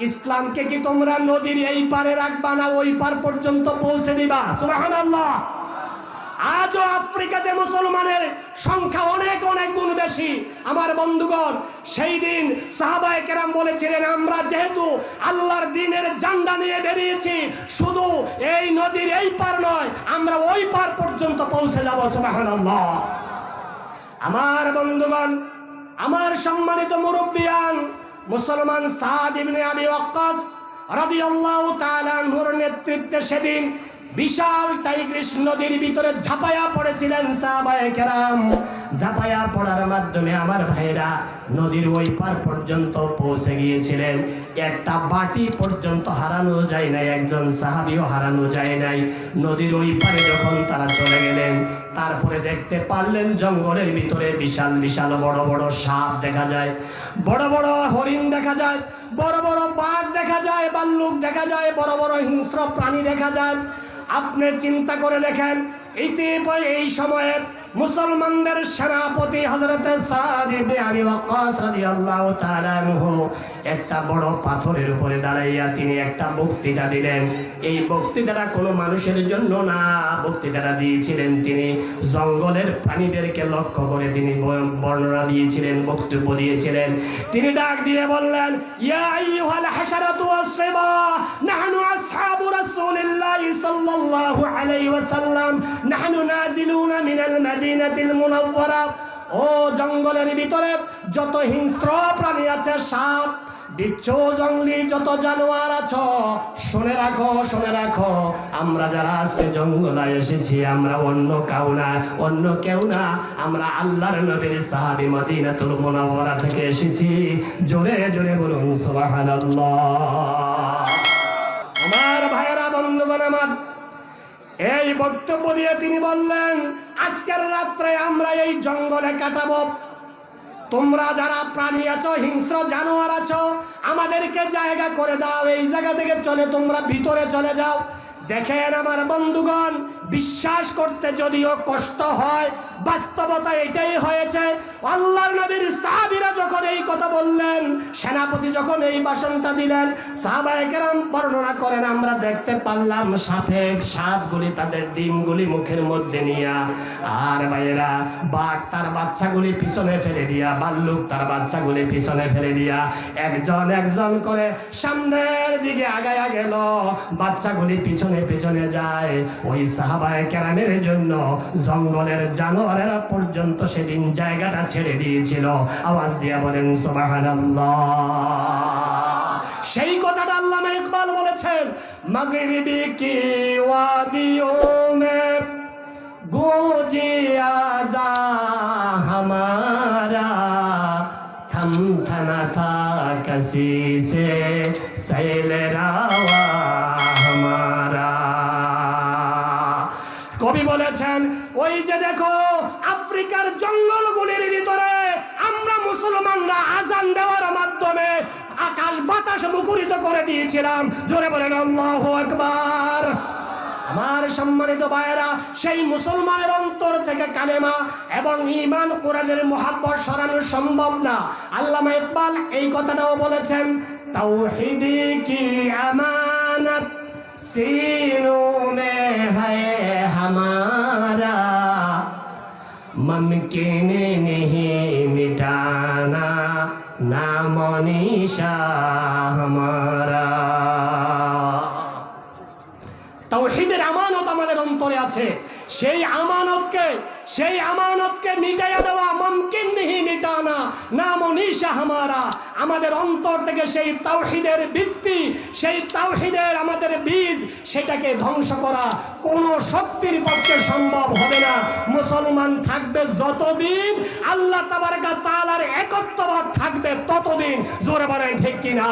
ইসলামকে কি তোমরা নদীর এই পারে রাখবা না ওই পার পর্যন্ত পৌঁছে দিবা? সুবহানাল্লাহ। আজও আফ্রিকাতে মুসলমানের সংখ্যা অনেক অনেক গুণ বেশি। আমার বন্ধুগণ, সেই দিন সাহাবায়ে কেরাম বলেছিলেন, আমরা যেহেতু আল্লাহর দিনের জান্ডা নিয়ে বেরিয়েছি, শুধু এই নদীর এই পার নয়, আমরা ওই পার পর্যন্ত পৌঁছে যাব। সুবহানাল্লাহ। আমার বন্ধুগণ, আমার সম্মানিত মুরব্বিয়ান মুসলমান সাদ ইবনে আবি ওয়াক্কাস রাদিয়াল্লাহু তাআলা আনহুর নেতৃত্বে সেদিন বিশাল টাইগ্রিস নদীর ভিতরে ঝাঁপায়া পড়েছিলেন সাহাবায়ে কেরাম। ঝাঁপায়া পড়ার মাধ্যমে আমার ভাইরা নদীর ওই পার পর্যন্ত পৌঁছে গিয়েছিলেন। একটা বাটি পর্যন্ত হারানো যায় নাই, একজন সাহাবিও হারানো যায় নাই। নদীর ওই পারে যখন তারা চলে গেলেন, তারপরে দেখতে পারলেন জঙ্গলের ভিতরে বিশাল বিশাল বড় বড় সাপ দেখা যায়। বড় বড় হরিণ দেখা যায়, বড় বড় বাঘ দেখা যায়, বাল্লুক দেখা যায়, বড় বড় হিংস্র প্রাণী দেখা যায়। আপনি চিন্তা করে দেখেন ইতিপয় এই সময়ে মুসলমানদের সেনাপতি হজরত একটা বড় পাথরের উপরে দাঁড়াইয়া তিনি একটা বক্তৃতা দিলেন। এই বক্তৃতাটা কোনো মানুষের জন্য না, বক্তৃতাটা দিয়েছিলেন তিনি জঙ্গলের প্রাণীদেরকে লক্ষ্য করে তিনি বর্ণনা দিয়েছিলেন, বক্তব্য দিয়েছিলেন। তিনি ডাক দিয়ে বললেন, ইয়া সাল্লাল্লাহু আলাইহি ওয়াসাল্লাম, নাহনু নাজিলুনা মিনাল মাদিনাতিল মুনাওয়ারা। ও জঙ্গলের ভিতরে যত হিংস্র প্রাণী আছে, সাপ, বিচ্ছু জঙ্গলি, যত জানোয়ার আছো, শুনে রাখো শুনে রাখো, আমরা যারা আজকে জঙ্গলে এসেছি, আমরা অন্য কাউ না, অন্য কেউ না, আমরা আল্লাহর নবীর সাহাবী মদিনাতুল মুনাওয়ারা থেকে এসেছি। জোরে জোরে বলুন, সুবহানাল্লাহ। আমার ভাইয়েরা বন্ধুগণ আমার, এই বক্তব্য দিয়ে তিনি বললেন, আজকের রাত্রে আমরা এই জঙ্গলে কাটাবো। তোমরা যারা প্রাণী আছো, হিংস্র জানোয়ার আছো, আমাদেরকে জায়গা করে দাও, এই জায়গা থেকে চলে তোমরা ভিতরে চলে যাও। দেখেন আমার বন্ধুগণ, বিশ্বাস করতে যদিও কষ্ট হয়, বাস্তবতা এটাই হয়েছে, আল্লাহর নবীর সাহাবীরা যখন এই কথা বললেন, সেনাপতি যখন এই ভাষণটা দিলেন সাহাবায়েকেরাম বর্ণনা করেন, আমরা দেখতে পারলাম সাপেক সাপগুলি তাদের ডিমগুলি মুখের মধ্যে নিয়া, আর ভাইয়েরা, বাঘ তার বাচ্চাগুলি পিছনে ফেলে দিয়া, বাল্লুক তার বাচ্চাগুলি পিছনে ফেলে দিয়া, একজন একজন করে সামনের দিকে আগায়া গেল, বাচ্চাগুলি পিছনে পিছনে যায় ওই সাহাবায়ে কেরামের জন্য জঙ্গলের জানোয়ারেরা পর্যন্ত সেদিন জায়গাটা ছেড়ে দিয়েছিল আওয়াজ দিয়া বলেন সুবহানাল্লাহ সেই কথাটা আল্লামা ইকবাল বলেছেন মাগরিবি কি ওয়াদিও মে গোজে আজা हमारा थम थना था कसी से सैल रावा বলেছেন ওই যে দেখো, আফ্রিকার জঙ্গলগুলির ভিতরে আমরা মুসলমানরা আজান দেওয়ার মাধ্যমে আকাশ বাতাস মুখরিত করে দিয়েছিলাম। জোরে বলেন, আল্লাহ আকবার। আমার সম্মানিত ভাইয়েরা, সেই মুসলমানের অন্তর থেকে কালেমা এবং ইমান কোরআনের মহাব্বত সরানো সম্ভব না। আল্লামা ইকবাল এই কথাটাও বলেছেন, তাওহীদি কি আমানত सीनों কিনে নিহি মিটানা নাম নিশা আমারা তাও আমানত আমাদের অন্তরে আছে। সেই আমানতকে সেই আমানতকে মিটাইয়া দেওয়া মুমকিন নেহি মিটানা। নাম নিশা হামারা। আমাদের অন্তর থেকে সেই তাওহিদের ভিত্তি, সেই তাওহিদের আমাদের বীজ, সেটাকে ধ্বংস করা কোনো শক্তির পক্ষে সম্ভব হবে না। মুসলমান থাকবে যতদিন আল্লাহ তাবারকা তাআলার একত্ববাদ থাকবে ততদিন। জোরে বলেন ঠিক কিনা?